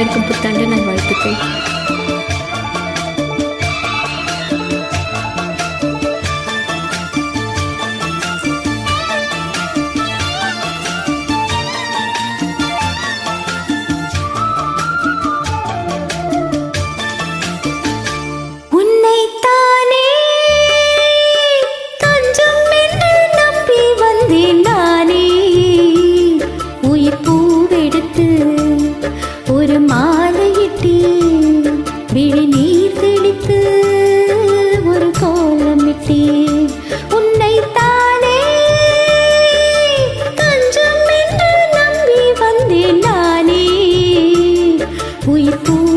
del computable en el Guaytepec. உயிர் பூவெடுத்து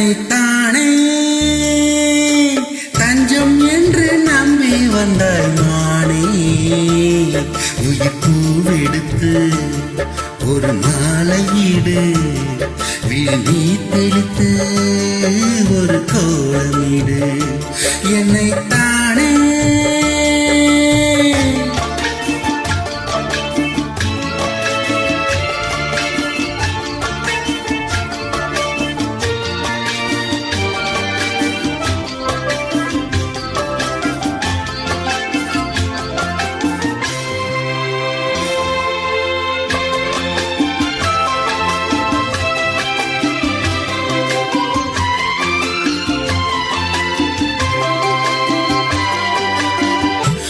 என்னை தஞ்சம் என்று நம்பி வந்தாய் மானே. உயிர் பூவெடுத்து ஒரு மாலையீடு விழி தெளித்து ஒரு கோலமீடு என்னை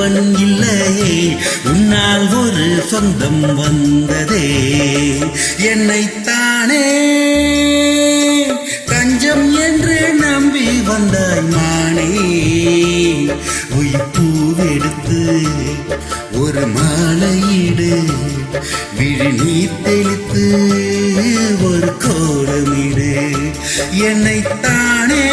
நண்பன் இல்லையே. உன்னால் ஒரு சொந்தம் வந்ததே. என்னைத்தானே தஞ்சம் என்று நம்பி வந்தாய் மானே. உயிர் பூவெடுத்து ஒரு மாலையீடு விழி நீர் தெளித்து ஒரு கோலமிடு. என்னைத்தானே